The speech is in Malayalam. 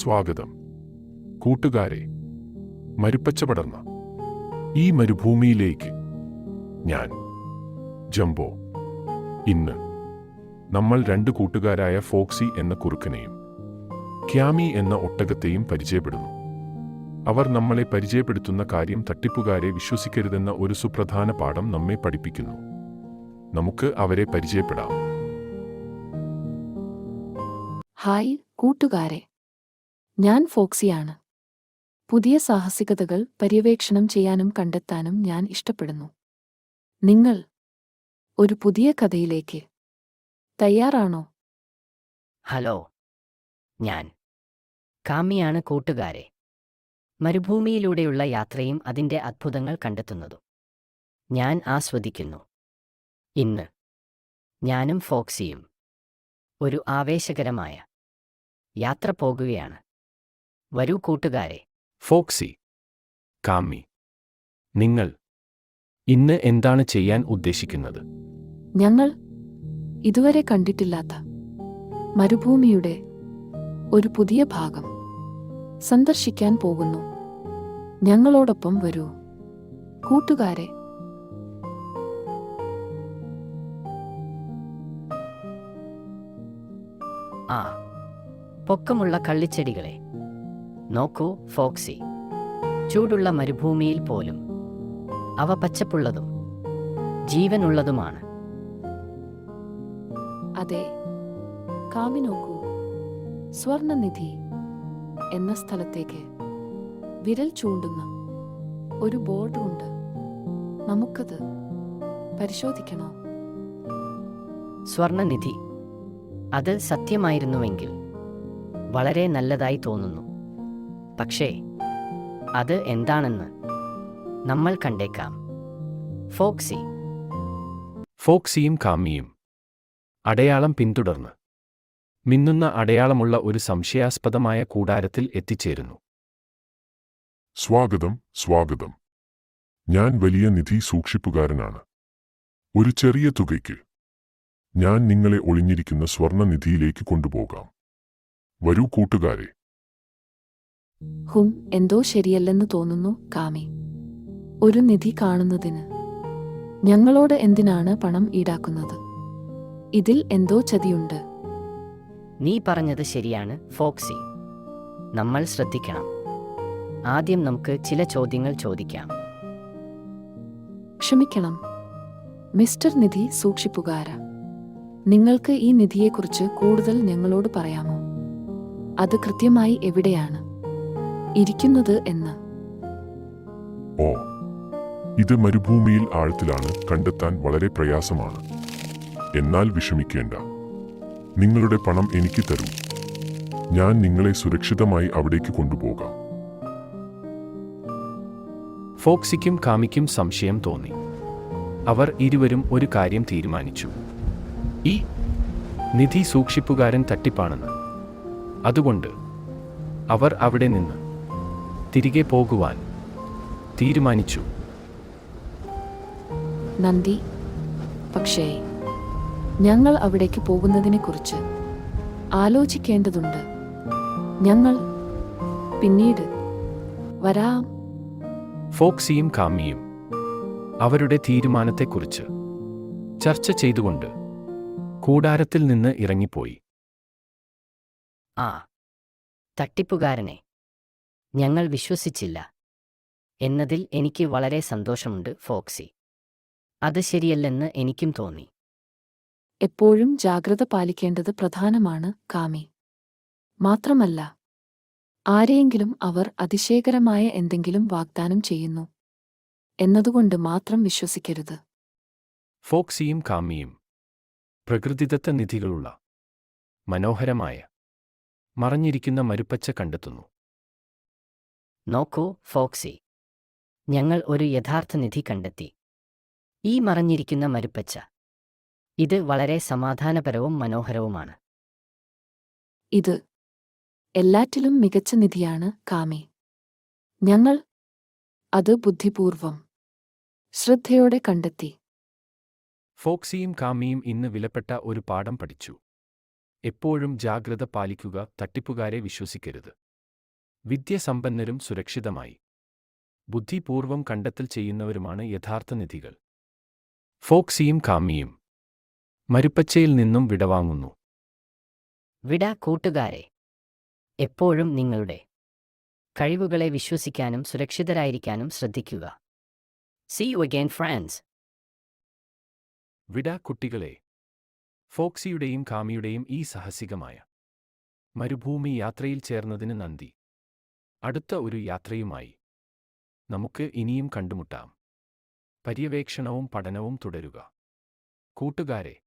സ്വാഗതം. കൂട്ടുകാരെ മരുപ്പച്ച പടർന്ന ഈ മരുഭൂമിയിലേക്ക് ഞാൻ ജംബോ ഇന്ന് നമ്മൾ രണ്ട് കൂട്ടുകാരായ ഫോക്സി എന്ന കുറുക്കനെയും ക്യാമി എന്ന ഒട്ടകത്തെയും പരിചയപ്പെടുന്നു. അവർ നമ്മളെ പരിചയപ്പെടുത്തുന്ന കാര്യം തട്ടിപ്പുകാരെ വിശ്വസിക്കരുതെന്ന ഒരു സുപ്രധാന പാഠം നമ്മെ പഠിപ്പിക്കുന്നു. നമുക്ക് അവരെ പരിചയപ്പെടാം. ഹായ് കൂട്ടുകാരെ. ഞാൻ ഫോക്സിയാണ്. പുതിയ സാഹസികതകൾ പര്യവേക്ഷണം ചെയ്യാനും കണ്ടെത്താനും ഞാൻ ഇഷ്ടപ്പെടുന്നു. നിങ്ങൾ ഒരു പുതിയ കഥയിലേക്ക് തയ്യാറാണോ? ഹലോ ഞാൻ കാമിയാണ് കൂട്ടുകാരെ. മരുഭൂമിയിലൂടെയുള്ള യാത്രയും അതിന്റെ അത്ഭുതങ്ങൾ കണ്ടെത്തുന്നതും ഞാൻ ആസ്വദിക്കുന്നു. ഇന്ന് ഞാനും ഫോക്സിയും ഒരു ആവേശകരമായ യാത്ര പോകുകയാണ്. വരൂ കൂട്ടുകാരെ. ഫോക്സി കാമി നിങ്ങൾ ഇന്ന് എന്താണ് ചെയ്യാൻ ഉദ്ദേശിക്കുന്നത്? ഞങ്ങൾ ഇതുവരെ കണ്ടിട്ടില്ലാത്ത മരുഭൂമിയുടെ ഒരു പുതിയ ഭാഗം സന്ദർശിക്കാൻ പോകുന്നു. ഞങ്ങളോടൊപ്പം വരൂ. കൂട്ടുകാരെ. ആ പൊക്കമുള്ള കള്ളിച്ചെടികളെ. നോക്കൂ ഫോക്സി. ചൂടുള്ള മരുഭൂമിയിൽ പോലും. അവ പച്ചപ്പുള്ളതും ജീവനുള്ളതുമാണ്. അതെ കാമി നോക്കൂ. സ്വർണനിധി എന്ന സ്ഥലത്തേക്ക് വിരൽ ചൂണ്ടുന്ന ഒരു ബോർഡ് ഉണ്ട് നമുക്കത് പരിശോധിക്കണോ? സ്വർണനിധി അത് സത്യമായിരുന്നുവെങ്കിൽ വളരെ നല്ലതായി തോന്നുന്നു. പക്ഷേ അത് എന്താണെന്ന് നമ്മൾ കണ്ടേക്കാം. ഫോക്സി. ഫോക്സിയും കാമിയും അടയാളം പിന്തുടർന്ന്. മിന്നുന്ന അടയാളമുള്ള ഒരു സംശയാസ്പദമായ കൂടാരത്തിൽ എത്തിച്ചേരുന്നു. സ്വാഗതം സ്വാഗതം. ഞാൻ വലിയ നിധി സൂക്ഷിപ്പുകാരനാണ്. ഒരു ചെറിയ തുകയ്ക്ക് ഞാൻ നിങ്ങളെ ഒളിഞ്ഞിരിക്കുന്ന സ്വർണനിധിയിലേക്ക് കൊണ്ടുപോകാം. വരൂ കൂട്ടുകാരെ. ഹും എന്തോ ശരിയല്ലെന്ന് തോന്നുന്നു കാമി. ഒരു നിധി കാണുന്നതിന്. ഞങ്ങളോട് എന്തിനാണ് പണം ഈടാക്കുന്നത്? ഇതിൽ എന്തോ ചതിയുണ്ട്. നീ പറഞ്ഞത് ശരിയാണ് ഫോക്സി. നമ്മൾ ശ്രദ്ധിക്കണം. ആദ്യം നമുക്ക് ചില ചോദ്യങ്ങൾ ചോദിക്കാം. ക്ഷമിക്കണം. മിസ്റ്റർ നിധി സൂക്ഷിപ്പുകാര. നിങ്ങൾക്ക് ഈ നിധിയെക്കുറിച്ച് കൂടുതൽ ഞങ്ങളോട് പറയാമോ? അത് കൃത്യമായി എവിടെയാണ്? ഇരിക്കുന്നത് എന്ന്. ഓ ഇത് മരുഭൂമിയിൽ ആഴത്തിലാണ് കണ്ടെത്താൻ വളരെ പ്രയാസമാണ്. എന്നാൽ വിഷമിക്കേണ്ട. നിങ്ങളുടെ പണം എനിക്ക് തരൂ. ഞാൻ നിങ്ങളെ സുരക്ഷിതമായി അവിടേക്ക് കൊണ്ടുപോകാം. ഫോക്സിക്കും കാമിക്കും സംശയം തോന്നി. അവർ ഇരുവരും ഒരു കാര്യം തീരുമാനിച്ചു. ഈ നിധി സൂക്ഷിപ്പുകാരൻ തട്ടിപ്പാണെന്ന്. അതുകൊണ്ട് അവർ അവിടെ നിന്ന് തിരികെ പോകുവാൻ തീരുമാനിച്ചു. നന്ദി. പക്ഷേ ഞങ്ങൾ അവിടേക്ക് പോകുന്നതിനെക്കുറിച്ച് ആലോചിക്കേണ്ടതുണ്ട്. ഞങ്ങൾ പിന്നീട് വരാം. ഫോക്സിയും കാമിയും അവരുടെ തീരുമാനത്തെക്കുറിച്ച് ചർച്ച ചെയ്തുകൊണ്ട് കൂടാരത്തിൽ നിന്ന് ഇറങ്ങിപ്പോയി. ആ തട്ടിപ്പുകാരനെ. ഞങ്ങൾ വിശ്വസിച്ചില്ല. എന്നതിൽ എനിക്ക് വളരെ സന്തോഷമുണ്ട് ഫോക്സി. അത് ശരിയല്ലെന്ന് എനിക്കും തോന്നി. എപ്പോഴും ജാഗ്രത പാലിക്കേണ്ടത് പ്രധാനമാണ് കാമി. മാത്രമല്ല ആരെയെങ്കിലും അവർ അതിശയകരമായ എന്തെങ്കിലും വാഗ്ദാനം ചെയ്യുന്നു എന്നതുകൊണ്ട് മാത്രം വിശ്വസിക്കരുത്. ഫോക്സിയും കാമിയും പ്രകൃതിദത്ത നിധികളുള്ള മനോഹരമായ മറഞ്ഞിരിക്കുന്ന മരുപ്പച്ച കണ്ടെത്തുന്നു. നോക്കൂ ഫോക്സി. ഞങ്ങൾ ഒരു യഥാർത്ഥ നിധി കണ്ടെത്തി. ഈ മറഞ്ഞിരിക്കുന്ന മരുപ്പച്ച. ഇത് വളരെ സമാധാനപരവും മനോഹരവുമാണ്. ഇത് എല്ലാറ്റിലും മികച്ച നിധിയാണ് കാമി. ഞങ്ങൾ അത് ബുദ്ധിപൂർവം ശ്രദ്ധയോടെ കണ്ടെത്തി. ഫോക്സിയും കാമിയും ഇന്ന് വിലപ്പെട്ട ഒരു പാഠം പഠിച്ചു. എപ്പോഴും ജാഗ്രത പാലിക്കുക തട്ടിപ്പുകാരെ വിശ്വസിക്കരുത്. വിദ്യസമ്പന്നരും സുരക്ഷിതമായി. ബുദ്ധിപൂർവം കണ്ടെത്തൽ ചെയ്യുന്നവരുമാണ് യഥാർത്ഥ നിധികൾ. ഫോക്സിയും കാമിയും മരുപ്പച്ചയിൽ നിന്നും വിടവാങ്ങുന്നു വിട കൂട്ടുകാരെ. എപ്പോഴും നിങ്ങളുടെ കഴിവുകളെ വിശ്വസിക്കാനും സുരക്ഷിതരായിരിക്കാനും ശ്രദ്ധിക്കുക. സി യു അഗൈൻ ഫ്രാൻസ് വിട കുട്ടികളെ. ഫോക്സിയുടെയും കാമിയുടെയും ഈ സാഹസികമായ മരുഭൂമി യാത്രയിൽ ചേർന്നതിന് നന്ദി. അടുത്ത ഒരു യാത്രയുമായി നമുക്ക് ഇനിയും കണ്ടുമുട്ടാം. പര്യവേക്ഷണവും പഠനവും തുടരുക. കൂട്ടുകാരെ